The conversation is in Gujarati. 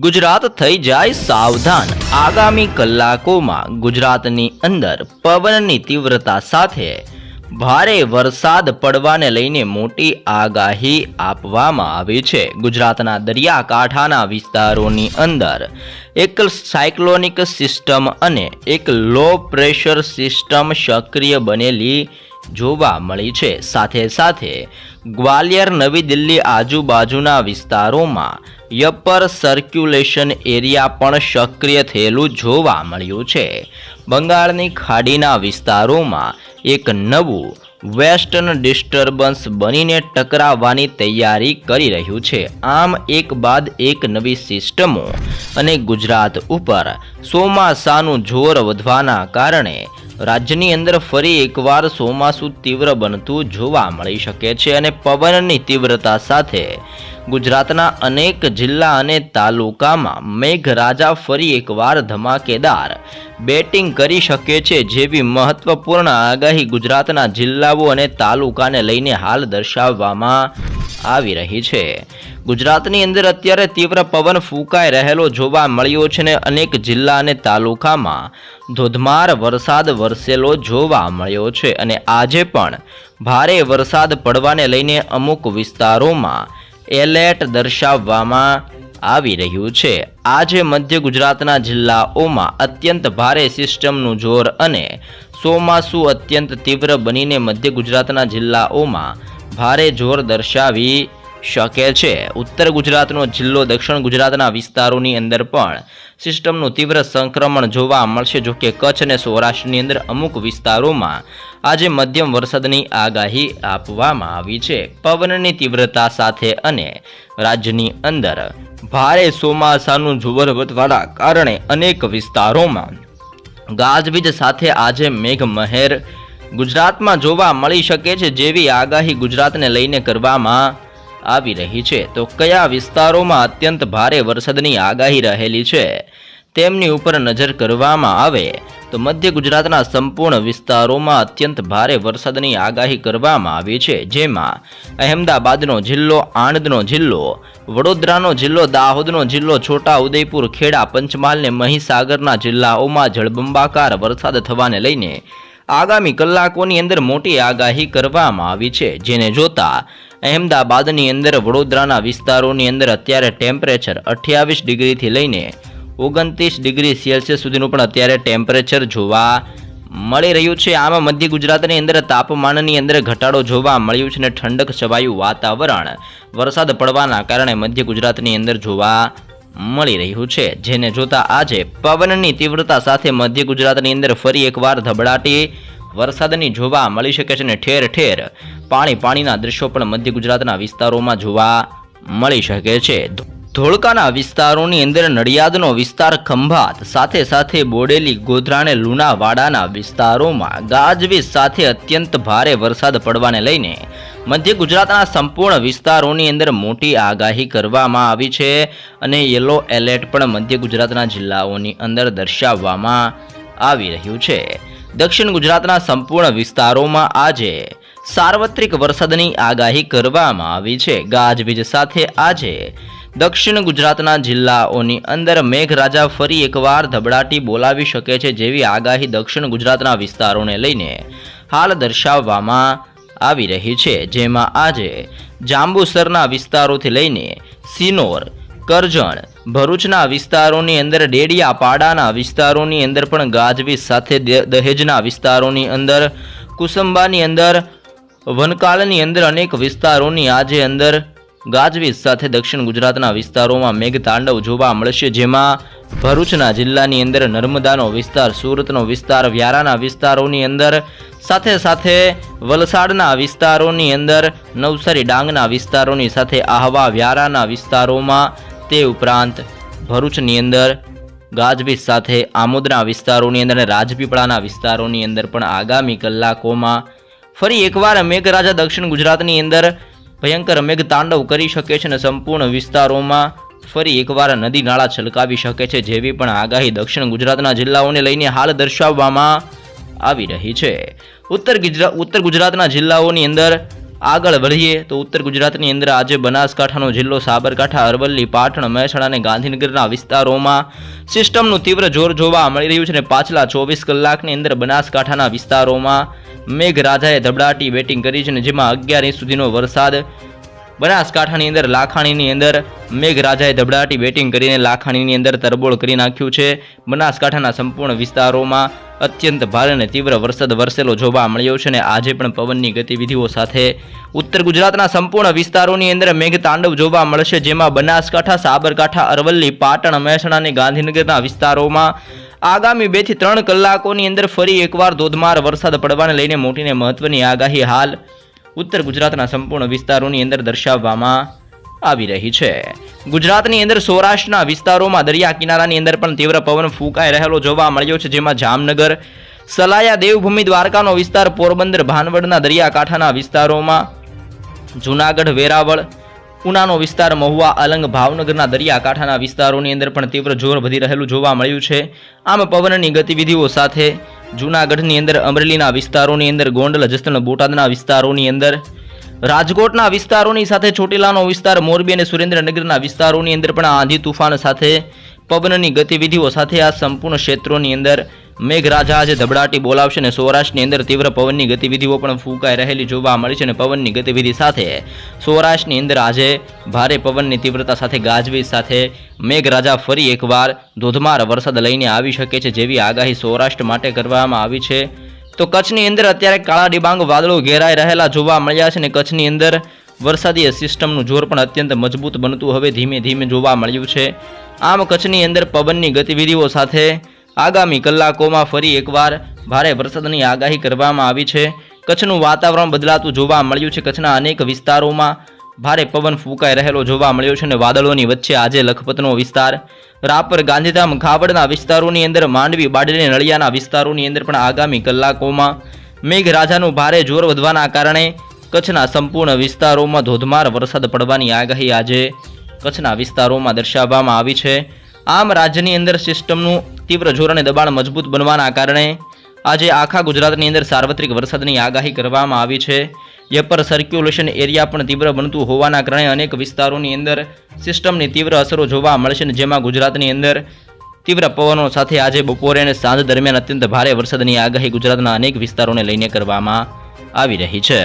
ગુજરાત થઈ જાય સાવધાન. આગામી કલાકોમાં ગુજરાતની અંદર પવનની તીવ્રતા સાથે ભારે વરસાદ પડવાને લઈને મોટી આગાહી આપવામાં આવી છે. ગુજરાતના દરિયાકાંઠાના વિસ્તારોની અંદર એક સાયક્લોનિક સિસ્ટમ અને એક લો પ્રેશર સિસ્ટમ સક્રિય બનેલી જોવા મળી છે. સાથે સાથે ગ્વાલિયર નવી દિલ્હી આજુબાજુના વિસ્તારોમાં યપર સર્ક્યુલેશન એરિયા પણ સક્રિય થયેલું જોવા મળ્યું છે. બંગાળની ખાડીના વિસ્તારોમાં એક નવું વેસ્ટર્ન ડિસ્ટર્બન્સ બનીને ટકરાવવાની તૈયારી કરી રહ્યું છે. આમ એક બાદ એક નવી સિસ્ટમો અને ગુજરાત ઉપર ચોમાસાનું જોર વધવાના કારણે રાજ્યની અંદર ફરી એકવાર ચોમાસું તીવ્ર બનતું જોવા મળી શકે છે અને પવનની તીવ્રતા સાથે ગુજરાતના અનેક જિલ્લા અને તાલુકામાં મેઘરાજા ફરી એકવાર ધમાકેદાર. બેટિંગ કરી શકે છે જેવી મહત્વપૂર્ણ આગાહી ગુજરાતના જિલ્લાઓ અને તાલુકાને લઈને હાલ દર્શાવવામાં આવી રહી છે. ગુજરાતની અંદર અત્યારે તીવ્ર પવન ફૂંકાઈ રહેલો જોવા મળ્યો છે ને અનેક જિલ્લા અને તાલુકામાં ધોધમાર વરસાદ વરસેલો જોવા મળ્યો છે અને આજે પણ ભારે વરસાદ પડવાને લઈને અમુક વિસ્તારોમાં એલર્ટ દર્શાવવામાં આવી રહ્યું છે. આજે મધ્ય ગુજરાતના જિલ્લાઓમાં અત્યંત ભારે સિસ્ટમનું જોર અને ચોમાસું અત્યંત તીવ્ર બનીને મધ્ય ગુજરાતના જિલ્લાઓમાં ભારે જોર દર્શાવી શકે છે. ઉત્તર ગુજરાતનો જિલ્લો દક્ષિણ ગુજરાતના વિસ્તારોની અંદર પણ સિસ્ટમનું તીવ્ર સંક્રમણ જોવા મળશે. જોકે કચ્છ અને સૌરાષ્ટ્રની અંદર અમુક વિસ્તારોમાં આજે મધ્યમ વરસાદની આગાહી આપવામાં આવી છે. પવનની તીવ્રતા સાથે અને રાજ્યની અંદર ભારે ચોમાસાનું જોર વધવાના કારણે અનેક વિસ્તારોમાં ગાજવીજ સાથે આજે મેઘમહેર ગુજરાતમાં જોવા મળી શકે છે જેવી આગાહી ગુજરાતને લઈને કરવામાં આવી રહી છે. તો કયા વિસ્તારોમાં અત્યંત ભારે વરસાદની આગાહી રહેલી છે? તેમની ઉપર નજર કરવામાં આવે, તો મધ્ય ગુજરાતના સંપૂર્ણ વિસ્તારોમાં અત્યંત ભારે વરસાદની આગાહી કરવામાં આવી છે. જેમાં અહેમદાબાદનો જિલ્લો, આણંદનો જિલ્લો, વડોદરાનો જિલ્લો, દાહોદનો જિલ્લો છોટા ઉદયપુર ખેડા, પંચમહાલ ને મહીસાગરના જિલ્લાઓમાં જળબંબાકાર વરસાદ થવાને લઈને આગામી કલાકોની અંદર મોટી આગાહી કરવામાં આવી છે. જેને જોતા અહેમદાબાદની અંદર વડોદરાના વિસ્તારોની અંદર અત્યારે ટેમ્પરેચર અઠ્યાવીસ ડિગ્રીથી લઈને ઓગણત્રીસ ડિગ્રી સેલ્સિયસ સુધીનું પણ અત્યારે ટેમ્પરેચર જોવા મળી રહ્યું છે. આમાં મધ્ય ગુજરાતની અંદર તાપમાનની અંદર ઘટાડો જોવા મળ્યું છે અને ઠંડક છવાયું વાતાવરણ. વરસાદ પડવાના કારણે મધ્ય ગુજરાતની અંદર જોવા મળી રહ્યું છે. જેને જોતા આજે પવનની તીવ્રતા સાથે મધ્ય ગુજરાતની અંદર ફરી એકવાર ધબડાટી વરસાદની જોવા મળી શકે છે અને ઠેર ઠેર પાણી પાણીના દ્રશ્યો પણ મધ્ય ગુજરાતના વિસ્તારોમાં જોવા મળી શકે છે. ધોળકાના વિસ્તારોની અંદર નડિયાદનો વિસ્તાર ખંભાત, સાથે સાથે બોડેલી ગોધરા અને લુણાવાડાના વિસ્તારોમાં ગાજવીજ સાથે અત્યંત ભારે વરસાદ પડવાને લઈને મધ્ય ગુજરાતના સંપૂર્ણ વિસ્તારોની અંદર મોટી આગાહી કરવામાં આવી છે અને યલો એલર્ટ પણ મધ્ય ગુજરાતના જિલ્લાઓની અંદર દર્શાવવામાં આવી રહ્યું છે. દક્ષિણ ગુજરાતના સંપૂર્ણ વિસ્તારોમાં આજે સાર્વત્રિક વરસાદની આગાહી કરવામાં આવી છે. ગાજવીજ સાથે આજે દક્ષિણ ગુજરાતના જિલ્લાઓની અંદર મેઘરાજા ફરી એકવાર ધબડાટી બોલાવી શકે છે જેવી આગાહી દક્ષિણ ગુજરાતના વિસ્તારોને લઈને હાલ દર્શાવવામાં આવી રહી છે. જેમાં આજે જાંબુસરના વિસ્તારોથી લઈને સિનોર, કરજણ, ભરૂચના વિસ્તારોની અંદર, ડેડિયાપાડાના વિસ્તારોની અંદર પણ ગાજવીજ સાથે દહેજના વિસ્તારોની અંદર, કુસંબાની અંદર, વનકાલની અંદર અનેક વિસ્તારોની આજે અંદર ગાજવીજ સાથે દક્ષિણ ગુજરાતના વિસ્તારોમાં મેઘતાંડવ જોવા મળશે, જેમાં ભરૂચના જિલ્લાની અંદર નર્મદાનો વિસ્તાર, સુરતનો વિસ્તાર, વ્યારાના વિસ્તારોની અંદર, સાથે સાથે વલસાડના વિસ્તારોની અંદર, નવસારી ડાંગના વિસ્તારોની સાથે આહવા વ્યારાના વિસ્તારોમાં તે ઉપરાંત ભરૂચની અંદર ગાજવીજ સાથે આમોદના વિસ્તારોની અંદર અને રાજપીપળાના વિસ્તારોની અંદર પણ આગામી કલાકોમાં ફરી એકવાર મેઘરાજા દક્ષિણ ગુજરાતની અંદર ભયંકર મેઘતાંડવ કરી શકે છે અને સંપૂર્ણ વિસ્તારોમાં ફરી એકવાર નદી નાળા છલકાવી શકે છે, જેવી પણ આગાહી દક્ષિણ ગુજરાતના જિલ્લાઓને લઈને હાલ દર્શાવવામાં આવી રહી છે. ઉત્તર ઉત્તર ગુજરાતના જિલ્લાઓની અંદર આગળ વધીએ તો ઉત્તર ગુજરાતની અંદર આજે બનાસકાંઠાનો જિલ્લો સાબરકાંઠા, અરવલ્લી, પાટણ, મહેસાણા અને ગાંધીનગરના વિસ્તારોમાં સિસ્ટમનું તીવ્ર જોર જોવા મળી રહ્યું છે અને પાછલા ચોવીસ કલાકની અંદર બનાસકાંઠાના વિસ્તારોમાં મેઘરાજાએ ધબડાટી બેટિંગ કરી છે અને જેમાં અગિયાર ઇંચ સુધીનો વરસાદ બનાસકાંઠાની અંદર, લાખાણીની અંદર મેઘરાજાએ ધબડાટી બેટિંગ કરીને લાખાણીની અંદર તરબોળ કરી નાખ્યું છે. બનાસકાંઠાના સંપૂર્ણ વિસ્તારોમાં અત્યંત ભારે અને તીવ્ર વરસાદ વરસેલો જોવા મળ્યો છે અને આજે પણ પવનની ગતિવિધિઓ સાથે ઉત્તર ગુજરાતના સંપૂર્ણ વિસ્તારોની અંદર મેઘતાંડવ જોવા મળશે, જેમાં બનાસકાંઠા, સાબરકાંઠા, અરવલ્લી, પાટણ, મહેસાણા અને ગાંધીનગરના વિસ્તારોમાં આગામી બેથી ત્રણ કલાકોની અંદર ફરી એકવાર ધોધમાર વરસાદ પડવાને લઈને મોટીને મહત્વની આગાહી હાલ ઉત્તર ગુજરાતના સંપૂર્ણ વિસ્તારોની અંદર દર્શાવવામાં આવી રહી છે. ગુજરાતની અંદર સૌરાષ્ટ્રના વિસ્તારોમાં દરિયા કિનારાની અંદર પણ તીવ્ર પવન ફૂંકાઈ રહેલો જોવા મળ્યો છે, જેમાં જામનગર, સલાયા દેવભૂમિ, દ્વારકાનો વિસ્તાર, પોરબંદર, ભાનવડના દરિયાકાંઠાના વિસ્તારોમાં, જુનાગઢ, વેરાવળ, ઉનાનો વિસ્તાર, મહુવા, અલંગ, ભાવનગરના દરિયાકાંઠાના વિસ્તારોની અંદર પણ તીવ્ર જોર વધી રહેલું જોવા મળ્યું છે. આમ પવનની ગતિવિધિઓ સાથે જૂનાગઢની અંદર, અમરેલીના વિસ્તારોની અંદર, ગોંડલ જસદણ બોટાદના વિસ્તારોની અંદર, રાજકોટના વિસ્તારોની સાથે, ચોટીલાનો વિસ્તાર, મોરબી અને સુરેન્દ્રનગરના વિસ્તારોની અંદર પણ આંધી તુફાન સાથે, પવનની ગતિવિધિઓ સાથે આ સંપૂર્ણ ક્ષેત્રોની અંદર મેઘરાજા આજે ધબડાટી બોલાવશે અને સૌરાષ્ટ્રની અંદર તીવ્ર પવનની ગતિવિધિઓ પણ ફૂંકાઈ રહેલી જોવા મળી છે અને પવનની ગતિવિધિ સાથે સૌરાષ્ટ્રની અંદર આજે ભારે પવનની તીવ્રતા સાથે ગાજવીજ સાથે મેઘરાજા ફરી એકવાર ધોધમાર વરસાદ લઈને આવી શકે છે જેવી આગાહી સૌરાષ્ટ્ર માટે કરવામાં આવી છે. તો કચ્છની અંદર અત્યારે કાળા ડિબાંગ વાદળો ઘેરાઈ રહેલા જોવા મળ્યા છે અને કચ્છની અંદર વરસાદી સિસ્ટમનું જોર પણ અત્યંત મજબૂત બનતું હવે ધીમે ધીમે જોવા મળ્યું છે. આમ કચ્છની અંદર પવનની ગતિવિધિઓ સાથે આગામી કલાકોમાં ફરી એકવાર ભારે વરસાદની આગાહી કરવામાં આવી છે. કચ્છનું વાતાવરણ બદલાતું જોવા મળ્યું છે. કચ્છના અનેક વિસ્તારોમાં ભારે પવન ફૂંકાઈ રહેલો જોવા મળ્યો છે અને વાદળોની વચ્ચે આજે લખપતનો વિસ્તાર. રાપર, ગાંધીધામ, ખાવડના વિસ્તારોની અંદર, માંડવી, બાડલી, નળિયાના વિસ્તારોની અંદર પણ આગામી કલાકોમાં મેઘરાજાનું ભારે જોર વધવાના કારણે કચ્છના સંપૂર્ણ વિસ્તારોમાં ધોધમાર વરસાદ પડવાની આગાહી આજે કચ્છના વિસ્તારોમાં દર્શાવવામાં આવી છે. આમ રાજ્યની અંદર સિસ્ટમનું તીવ્ર જોર અને દબાણ મજબૂત બનવાના કારણે આજે આખા ગુજરાતની અંદર સાર્વત્રિક વરસાદની આગાહી કરવામાં આવી છે. યપર સર્ક્યુલેશન એરિયા પણ તીવ્ર બનતું હોવાના કારણે અનેક વિસ્તારોની અંદર સિસ્ટમની તીવ્ર અસરો જોવા મળશે જેમાં ગુજરાતની અંદર તીવ્ર પવનો સાથે આજે બપોરે અને સાંજ દરમિયાન અત્યંત ભારે વરસાદની આગાહી ગુજરાતના અનેક વિસ્તારોને લઈને કરવામાં આવી રહી છે.